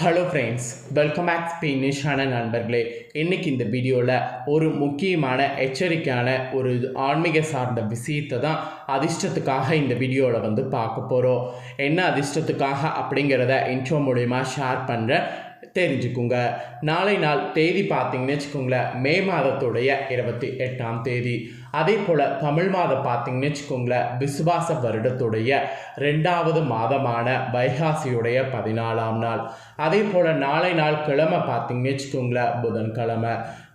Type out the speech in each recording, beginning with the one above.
Hello friends welcome back ஸ்பெயினிஷான நண்பர்களே. இன்றைக்கி இந்த வீடியோவில் ஒரு முக்கியமான எச்சரிக்கையான ஒரு ஆன்மீக சார்ந்த விஷயத்தை தான் அதிர்ஷ்டத்துக்காக இந்த வீடியோவில் வந்து பார்க்க போகிறோம் என்ன அதிர்ஷ்டத்துக்காக அப்படிங்கிறத இன்ட்ரோ மூலயமா ஷேர் பண்ணுறேன் தெரிஞ்சுக்குங்க. நாளை நாள் தேதி பார்த்தீங்கன்னு வச்சுக்கோங்களேன் மே மாதத்துடைய இருபத்தி எட்டாம் தேதி. அதே போல் தமிழ் மாதம் பார்த்தீங்கன்னு வச்சுக்கோங்களேன் விசுவாச வருடத்துடைய ரெண்டாவது மாதமான வைகாசியுடைய பதினாலாம் நாள். அதே போல் நாளை நாள் கிழமை பார்த்தீங்கன்னு வச்சுக்கோங்களேன் புதன்கிழமை.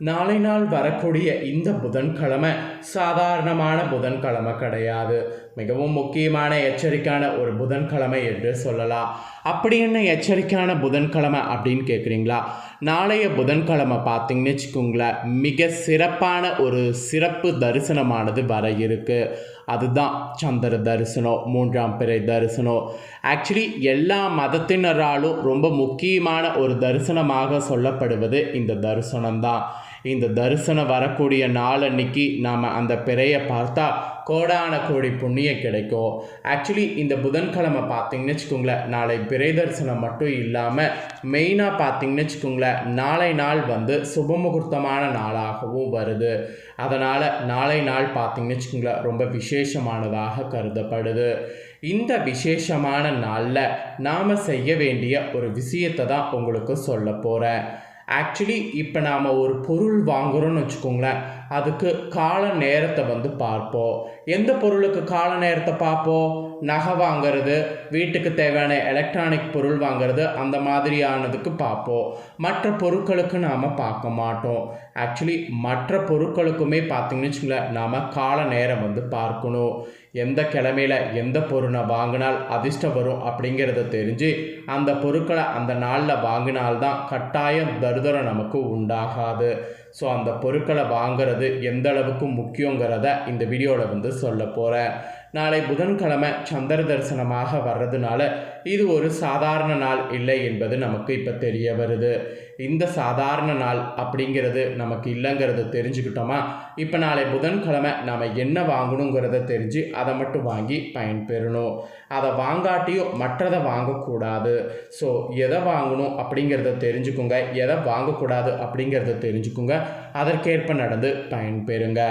நாளை நாள் வரக்கூடிய இந்த புதன்கிழமை சாதாரணமான புதன்கிழமை கிடையாது. மிகவும் முக்கியமான எச்சரிக்கையான ஒரு புதன்கிழமை என்று சொல்லலாம். அப்படி என்ன எச்சரிக்கையான புதன்கிழமை அப்படின்னு கேட்குறீங்களா நாளைய புதன்கிழமை பார்த்தீங்கன்னு வச்சுக்கோங்களேன் மிக சிறப்பான ஒரு சிறப்பு தரிசனமானது வர இருக்குது அதுதான் சந்திர தரிசனம் மூன்றாம் பிறை தரிசனம். ஆக்சுவலி எல்லா மதத்தினராலும் ரொம்ப முக்கியமான ஒரு தரிசனமாக சொல்லப்படுவது இந்த தரிசனம் தான் இந்த தரிசனம் வரக்கூடிய நாள் அன்னைக்கு நாம் அந்த பிறையை பார்த்தா கோடான கோடி புண்ணியம் கிடைக்கும். ஆக்சுவலி இந்த புதன்கிழமை பார்த்தீங்கன்னு வச்சுக்கோங்களேன் நாளை பிறை தரிசனம் மட்டும் இல்லாமல் மெயினாக பார்த்தீங்கன்னு வச்சுக்கோங்களேன் நாளை நாள் வந்து சுபமுகூர்த்தமான நாளாகவும் வருது. அதனால் நாளை நாள் பார்த்தீங்கன்னு வச்சுக்கோங்களேன் ரொம்ப விசேஷமானதாக கருதப்படுது. இந்த விசேஷமான நாளில் நாம் செய்ய வேண்டிய ஒரு விஷயத்தை தான் உங்களுக்கு சொல்ல போகிறேன் ஆக்சுவலி இப்போ நாம் ஒரு பொருள் வாங்குகிறோன்னு வச்சுக்கோங்களேன். அதுக்கு கால நேரத்தை வந்து பார்ப்போம். எந்த பொருளுக்கு கால நேரத்தை பார்ப்போம்? நகை வாங்குறது வீட்டுக்கு தேவையான எலக்ட்ரானிக் பொருள் வாங்குறது அந்த மாதிரியானதுக்கு பார்ப்போம். மற்ற பொருட்களுக்கு நாம் பார்க்க மாட்டோம். ஆக்சுவலி மற்ற பொருட்களுக்குமே பார்த்தீங்கன்னு வச்சுங்களேன் நாம் கால நேரம் வந்து பார்க்கணும். எந்த கிழமையில் எந்த பொருளை வாங்கினால் அதிர்ஷ்டம் வரும் அப்படிங்கிறத தெரிஞ்சு அந்த பொருட்களை அந்த நாளில் வாங்கினால்தான் கட்டாயம் தருதரம் நமக்கு உண்டாகாது. ஸோ அந்த பொருட்களை வாங்குறது எந்த அளவுக்கு முக்கியங்கிறத இந்த வீடியோவில் வந்து சொல்ல போகிறேன் நாளை புதன்கிழமை சந்திர தரிசனமாக வர்றதுனால இது ஒரு சாதாரண நாள் இல்லை என்பது நமக்கு இப்போ தெரிய வருது. இந்த சாதாரண நாள் அப்படிங்கிறது நமக்கு இல்லைங்கிறத தெரிஞ்சுக்கிட்டோமா? இப்போ நாளை புதன்கிழமை நாம் என்ன வாங்கணுங்கிறத தெரிஞ்சு அதை மட்டும் வாங்கி பயன்பெறணும். அதை வாங்காட்டியும் மற்றதை வாங்கக்கூடாது. ஸோ எதை வாங்கணும் அப்படிங்கிறத தெரிஞ்சுக்கோங்க. எதை வாங்கக்கூடாது அப்படிங்கிறத தெரிஞ்சுக்கோங்க. அதற்கேற்ப நடந்து பயன்பெறுங்க.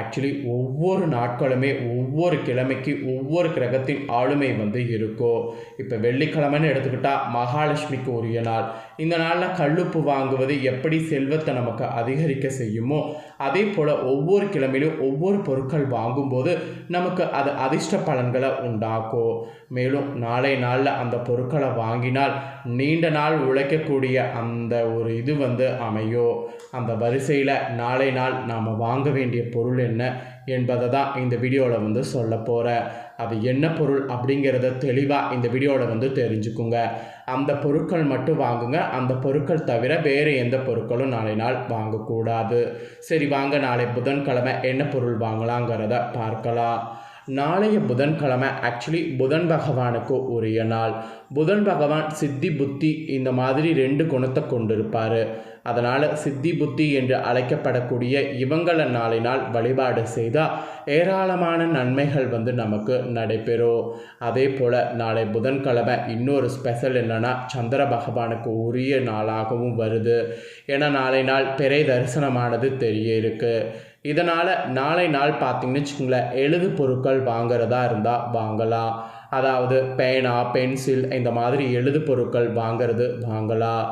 ஆக்சுவலி ஒவ்வொரு நாட்களுமே ஒவ்வொரு கிழமைக்கு ஒவ்வொரு கிரகத்தின் ஆளுமை வந்து இருக்கும் இப்போ வெள்ளிக்கிழமைன்னு எடுத்துக்கிட்டால் மகாலட்சுமிக்கு உரிய நாள். இந்த நாளில் கல்லுப்பு வாங்குவது எப்படி செல்வத்தை நமக்கு அதிகரிக்க செய்யுமோ அதே போல் ஒவ்வொரு கிழமையிலும் ஒவ்வொரு பொருட்கள் வாங்கும்போது நமக்கு அது அதிர்ஷ்ட பலன்களை உண்டாக்கும். மேலும் நாளை நாளில் அந்த பொருட்களை வாங்கினால் நீண்ட நாள் உழைக்கக்கூடிய அந்த ஒரு இது வந்து அமையும். அந்த வரிசையில் நாளை நாள் நாம் வாங்க வேண்டிய பொருள் என்ன? என்பதை தான் இந்த வீடியோவில் வந்து சொல்ல போகிறேன் அது என்ன பொருள் அப்படிங்கிறத தெளிவாக இந்த வீடியோவில் வந்து தெரிஞ்சுக்குங்க. அந்த பொருட்கள் மட்டும் வாங்குங்க. அந்த பொருட்கள் தவிர வேறு எந்த பொருட்களும் நாளை நாள் வாங்கக்கூடாது. சரி வாங்க. நாளை புதன்கிழமை என்ன பொருள் வாங்கலாங்கிறத பார்க்கலாம். நாளைய புதன்கிழமை ஆக்சுவலி புதன் பகவானுக்கு உரிய நாள். புதன் பகவான் சித்தி புத்தி இந்த மாதிரி ரெண்டு குணத்தை கொண்டிருப்பார். அதனால் சித்தி புத்தி என்று அழைக்கப்படக்கூடிய இவங்களை நாளை நாள் வழிபாடு செய்தால் ஏராளமான நன்மைகள் வந்து நமக்கு நடைபெறும். அதே போல் நாளை புதன்கிழமை இன்னொரு ஸ்பெஷல் என்னென்னா சந்திர பகவானுக்கு உரிய நாளாகவும் வருது. ஏன்னா நாளை நாள் பிறை தரிசனமானது தெரிய இருக்குது இதனால் நாளை நாள் பார்த்திங்கன்னு வச்சுக்கோங்களேன் எழுது பொருட்கள் வாங்குறதா இருந்தால் வாங்கலாம். அதாவது பேனா பென்சில் இந்த மாதிரி எழுது பொருட்கள் வாங்கிறது வாங்கலாம்.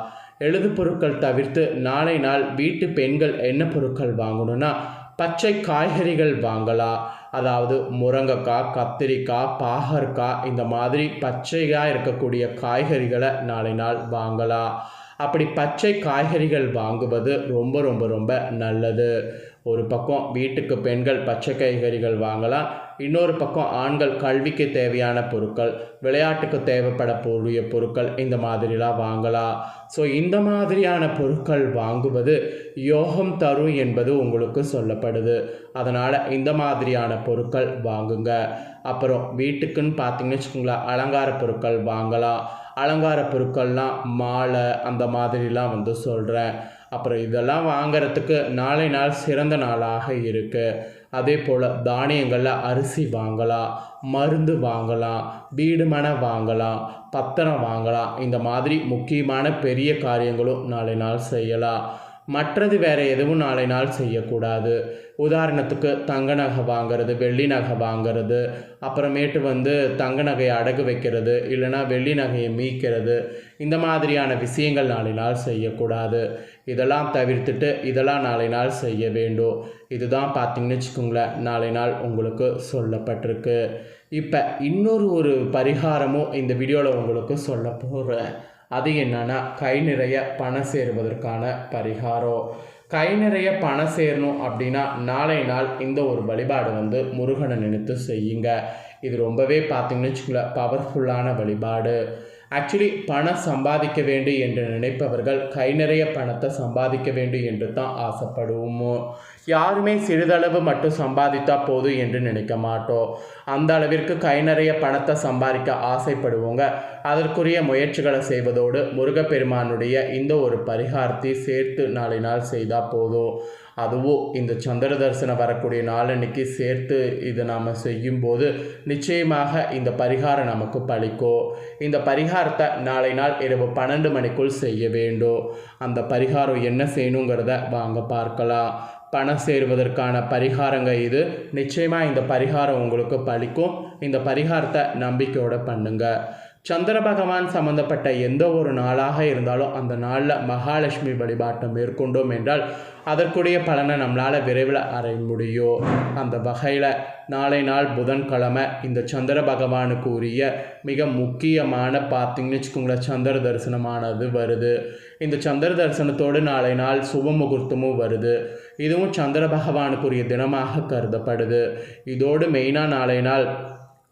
எழுது பொருட்கள் தவிர்த்து நாளை நாள் வீட்டு பெண்கள் என்ன பொருட்கள் வாங்கணும்னா பச்சை காய்கறிகள் வாங்கலாம். அதாவது முருங்கைக்காய் கத்திரிக்காய் பாகற்காய் இந்த மாதிரி பச்சையாக இருக்கக்கூடிய காய்கறிகளை நாளை நாள் வாங்கலாம். அப்படி பச்சை காய்கறிகள் வாங்குவது ரொம்ப ரொம்ப ரொம்ப நல்லது. ஒரு பக்கம் வீட்டுக்கு பெண்கள் பச்சை காய்கறிகள் வாங்கலாம் இன்னொரு பக்கம் ஆண்கள் கல்விக்கு தேவையான பொருட்கள் விளையாட்டுக்கு தேவைப்படக்கூடிய பொருட்கள் இந்த மாதிரிலாம் வாங்கலாம். ஸோ இந்த மாதிரியான பொருட்கள் வாங்குவது யோகம் தரும் என்பது உங்களுக்கு சொல்லப்படுது. அதனால் இந்த மாதிரியான பொருட்கள் வாங்குங்க. அப்புறம் வீட்டுக்குன்னு பார்த்தீங்கன்னு வச்சுக்கோங்களேன் அலங்கார பொருட்கள் வாங்கலாம். அலங்கார பொருட்கள்லாம் மாலை அந்த மாதிரிலாம் வந்து சொல்கிறேன் அப்புறம் இதெல்லாம் வாங்கிறதுக்கு நாளை நாள் சிறந்த நாளாக இருக்குது அதே போல் தானியங்களில் அரிசி வாங்கலாம் மருந்து வாங்கலாம் வீடு மனை வாங்கலாம் பத்திரம் வாங்கலாம். இந்த மாதிரி முக்கியமான பெரிய காரியங்களும் நாளை நாள் செய்யலாம். மற்றது வேறு எதுவும் நாளை நாள் செய்யக்கூடாது. உதாரணத்துக்கு தங்க நகை வாங்கிறது வெள்ளி நகை வாங்கிறது அப்புறமேட்டு வந்து தங்க நகையை அடகு வைக்கிறது இல்லைனா வெள்ளி நகையை மீக்கிறது இந்த மாதிரியான விஷயங்கள் நாளை நாள் செய்யக்கூடாது. இதெல்லாம் தவிர்த்துட்டு இதெல்லாம் நாளை நாள் செய்ய வேண்டும். இதுதான் பார்த்தீங்கன்னு வச்சுக்கோங்களேன் நாளை நாள் உங்களுக்கு சொல்லப்பட்டிருக்கு. இப்போ இன்னொரு ஒரு பரிகாரமும் இந்த வீடியோவில் உங்களுக்கு சொல்ல போகிறேன் அது என்னன்னா கை நிறைய பணம் சேருவதற்கான பரிகாரம் கை நிறைய பணம் சேரணும் அப்படின்னா நாளை நாள் இந்த ஒரு வழிபாடு வந்து முருகனை நினைத்து செய்யுங்க. இது ரொம்பவே பார்த்தீங்கன்னு வச்சுக்கோங்களேன் பவர்ஃபுல்லான வழிபாடு. ஆக்சுவலி பணம் சம்பாதிக்க வேண்டும் என்று நினைப்பவர்கள் கை நிறைய பணத்தை சம்பாதிக்க வேண்டும் என்று தான் ஆசைப்படுவோமோ? யாருமே சிறிதளவு மட்டும் சம்பாதித்தா போதும் என்று நினைக்க மாட்டோம். அந்த அளவிற்கு கை நிறைய பணத்தை சம்பாதிக்க ஆசைப்படுவோங்க. அதற்குரிய முயற்சிகளை செய்வதோடு முருகப்பெருமானுடைய இந்த ஒரு பரிகாரத்தை சேர்த்து நாளை நாள் செய்தால் போதும். அதுவும் இந்த சந்திர தரிசனம் வரக்கூடிய நாளன்னைக்கு சேர்த்து இதை நாம் செய்யும்போது நிச்சயமாக இந்த பரிகாரம் நமக்கு பழிக்கும் இந்த பரிகாரத்தை நாளை நாள் இரவு பன்னெண்டு மணிக்குள் செய்ய வேண்டும் அந்த பரிகாரம் என்ன செய்யணுங்கிறத வாங்க பார்க்கலாம். பணம் சேருவதற்கான பரிகாரங்க இது. நிச்சயமாக இந்த பரிகாரம் உங்களுக்கு பழிக்கும். இந்த பரிகாரத்தை நம்பிக்கையோடு பண்ணுங்கள் சந்திர பகவான் சம்பந்தப்பட்ட எந்த ஒரு நாளாக இருந்தாலும் அந்த நாளில் மகாலட்சுமி வழிபாட்டை மேற்கொண்டோம் என்றால் அதற்குரிய பலனை நம்மளால் விரைவில் அடைய முடியும். அந்த வகையில் நாளை நாள் புதன்கிழமை இந்த சந்திர பகவானுக்கு உரிய மிக முக்கியமான பார்த்திங்கன்னு வச்சுக்கோங்களேன் சந்திர தரிசனமானது வருது. இந்த சந்திர தரிசனத்தோடு நாளை நாள் சுப முகூர்த்தமும் வருது. இதுவும் சந்திர பகவானுக்குரிய தினமாக கருதப்படுது. இதோடு மெயினாக நாளை நாள்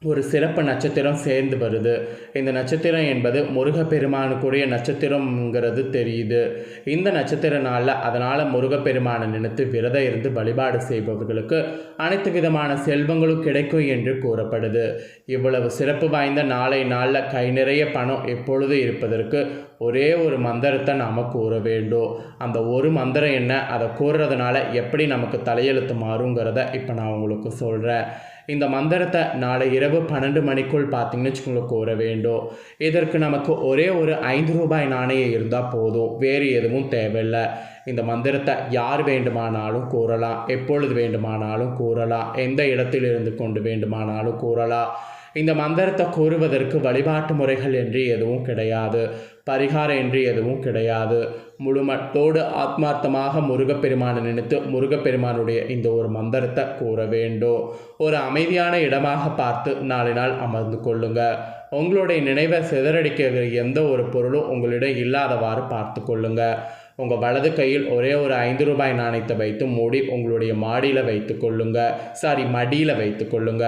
ஒரு சிறப்பு நட்சத்திரம் சேர்ந்து வருது. இந்த நட்சத்திரம் என்பது முருகப்பெருமானுக்குரிய நட்சத்திரம்ங்கிறது தெரியுது. இந்த நட்சத்திர நாளில் அதனால் முருகப்பெருமானை நினைத்து விரதம் இருந்து வழிபாடு செய்பவர்களுக்கு அனைத்து விதமான செல்வங்களும் கிடைக்கும் என்று கூறப்படுது. இவ்வளவு சிறப்பு வாய்ந்த நாளை நாளில் கை நிறைய பணம் எப்பொழுது இருப்பதற்கு ஒரே ஒரு மந்திரத்தை நாம் கூற வேண்டும். அந்த ஒரு மந்திரம் என்ன? அதை கூறுறதுனால எப்படி நமக்கு தலையெழுத்து மாறுங்கிறத இப்போ நான் உங்களுக்கு சொல்கிறேன் இந்த மந்திரத்தை நாளை இரவு பன்னெண்டு மணிக்குள் பார்த்தீங்கன்னு வச்சுக்கோங்களேன் கூற வேண்டும். இதற்கு நமக்கு ஒரே ஒரு ஐந்து ரூபாய் நாணயம் இருந்தால் போதும். வேறு எதுவும் தேவையில்லை. இந்த மந்திரத்தை யார் வேண்டுமானாலும் கூறலாம். எப்பொழுது வேண்டுமானாலும் கூறலாம். எந்த இடத்தில் இருந்து கொண்டு வேண்டுமானாலும் கூறலாம். இந்த மந்திரத்தை கூறுவதற்கு வழிபாட்டு முறைகள் என்று எதுவும் கிடையாது. பரிகாரம் என்று எதுவும் கிடையாது. முழுமட்டோடு ஆத்மார்த்தமாக முருகப்பெருமானை நினைத்து முருகப்பெருமானுடைய இந்த ஒரு மந்திரத்தை கூற வேண்டும். ஒரு அமைதியான இடமாக பார்த்து நாளை நாள் அமர்ந்து கொள்ளுங்க. உங்களுடைய நினைவை சிதறடிக்கிற எந்த ஒரு பொருளும் உங்களிடம் இல்லாதவாறு பார்த்து கொள்ளுங்கள் உங்கள் வலது கையில் ஒரே ஒரு ஐந்து ரூபாய் நாணயத்தை வைத்து மூடி உங்களுடைய மாடியில் வைத்து கொள்ளுங்க. சாரி மடியில் வைத்து கொள்ளுங்க.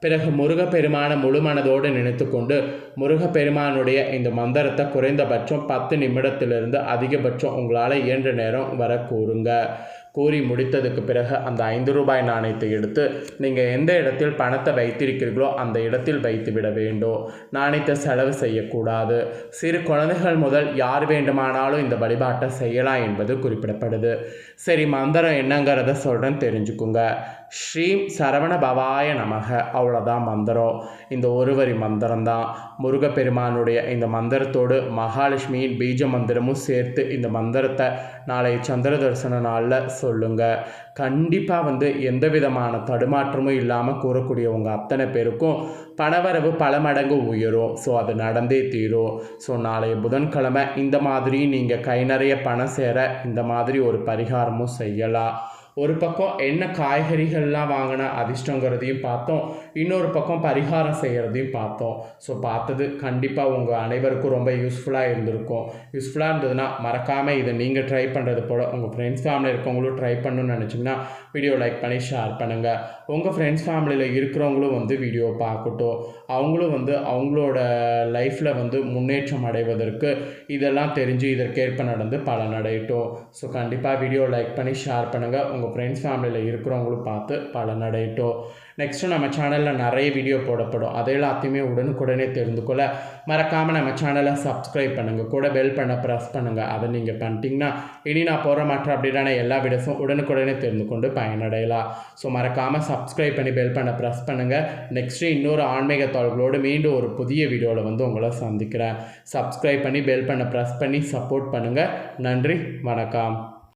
பிறகு முருகப்பெருமானை முழு மனதோடு நினைத்து கொண்டு முருகப்பெருமானுடைய இந்த மந்திரத்தை குறைந்தபட்சம் பத்து நிமிடத்திலிருந்து அதிகபட்சம் உங்களால் இயன்ற நேரம் வர கூறுங்க. கூறி முடித்ததுக்கு பிறகு அந்த ஐந்து ரூபாய் நாணயத்தை எடுத்து நீங்கள் எந்த இடத்தில் பணத்தை வைத்திருக்கிறீர்களோ அந்த இடத்தில் வைத்து விட வேண்டும். நாணயத்தை செலவு செய்யக்கூடாது. சிறு குழந்தைகள் முதல் யார் வேண்டுமானாலும் இந்த வழிபாட்டை செய்யலாம் என்பது குறிப்பிடப்படுது. சரி மந்திரம் என்னங்கிறத சொல்கிறேன் தெரிஞ்சுக்குங்க. ஸ்ரீம் சரவண பவாய நமக. அவ்வளோதான் மந்திரம். இந்த ஒரு வரி முருகப்பெருமானுடைய இந்த மந்திரத்தோடு மகாலட்சுமியின் பீஜ மந்திரமும் சேர்த்து இந்த மந்திரத்தை நாளை சந்திர தரிசன நாளில் சொல்லுங்கள் கண்டிப்பாக வந்து எந்த விதமான தடுமாற்றமும் இல்லாமல் கூறக்கூடிய உங்கள் அத்தனை பேருக்கும் பணவரவு பல மடங்கு உயரும். ஸோ அது நடந்தே தீரும். ஸோ நாளைய புதன்கிழமை இந்த மாதிரி நீங்கள் கை நிறைய பணம் சேர இந்த மாதிரி ஒரு பரிகாரமும் செய்யலாம். ஒரு பக்கம் என்ன காய்கறிகள்லாம் வாங்கினா அதிர்ஷ்டங்கிறதையும் பார்த்தோம். இன்னொரு பக்கம் பரிகாரம் செய்கிறதையும் பார்த்தோம். ஸோ பார்த்தது கண்டிப்பாக உங்கள் அனைவருக்கும் ரொம்ப யூஸ்ஃபுல்லாக இருந்திருக்கும். யூஸ்ஃபுல்லாக இருந்ததுன்னா மறக்காமல் இதை நீங்கள் ட்ரை பண்ணுறது போல் உங்கள் ஃப்ரெண்ட்ஸ் ஃபேமிலி இருக்கவங்களும் ட்ரை பண்ணணும்னு நினச்சிங்கன்னா வீடியோ லைக் பண்ணி ஷேர் பண்ணுங்கள் உங்கள் ஃப்ரெண்ட்ஸ் ஃபேமிலியில் இருக்கிறவங்களும் வந்து வீடியோ பார்க்கட்டும். அவங்களும் வந்து அவங்களோட லைஃப்பில் வந்து முன்னேற்றம் அடைவதற்கு இதெல்லாம் தெரிஞ்சு இதற்கேற்ப நடந்து பலனடையட்டும் ஸோ கண்டிப்பாக வீடியோ லைக் பண்ணி ஷேர் பண்ணுங்கள் உங்கள் ஃப்ரெண்ட்ஸ் ஃபேமிலியில் இருக்கிறவங்களும் பார்த்து பலனடையட்டும் நெக்ஸ்ட்டு நம்ம சேனலில் நிறைய வீடியோ போடப்படும். அது எல்லாத்தையுமே உடனுக்குடனே தெரிந்து கொள்ள மறக்காமல் நம்ம சேனலை சப்ஸ்கிரைப் பண்ணுங்கள் கூட பெல் பண்ண ப்ரெஸ் பண்ணுங்கள் அதை நீங்கள் பண்ணிட்டீங்கன்னா இனி நான் போகிற மாற்றம் அப்படின்னா எல்லா வீடியோஸும் உடனுக்குடனே தெரிந்து கொண்டு பயனடையலாம். ஸோ மறக்காமல் சப்ஸ்கிரைப் பண்ணி பெல் பண்ண ப்ரெஸ் பண்ணுங்கள் நெக்ஸ்ட்டு இன்னொரு ஆன்மீக தாள்களோடு மீண்டும் ஒரு புதிய வீடியோவில் வந்து உங்களை சந்திக்கிறேன். சப்ஸ்கிரைப் பண்ணி பெல் பண்ண ப்ரெஸ் பண்ணி சப்போர்ட் பண்ணுங்கள் நன்றி வணக்கம்.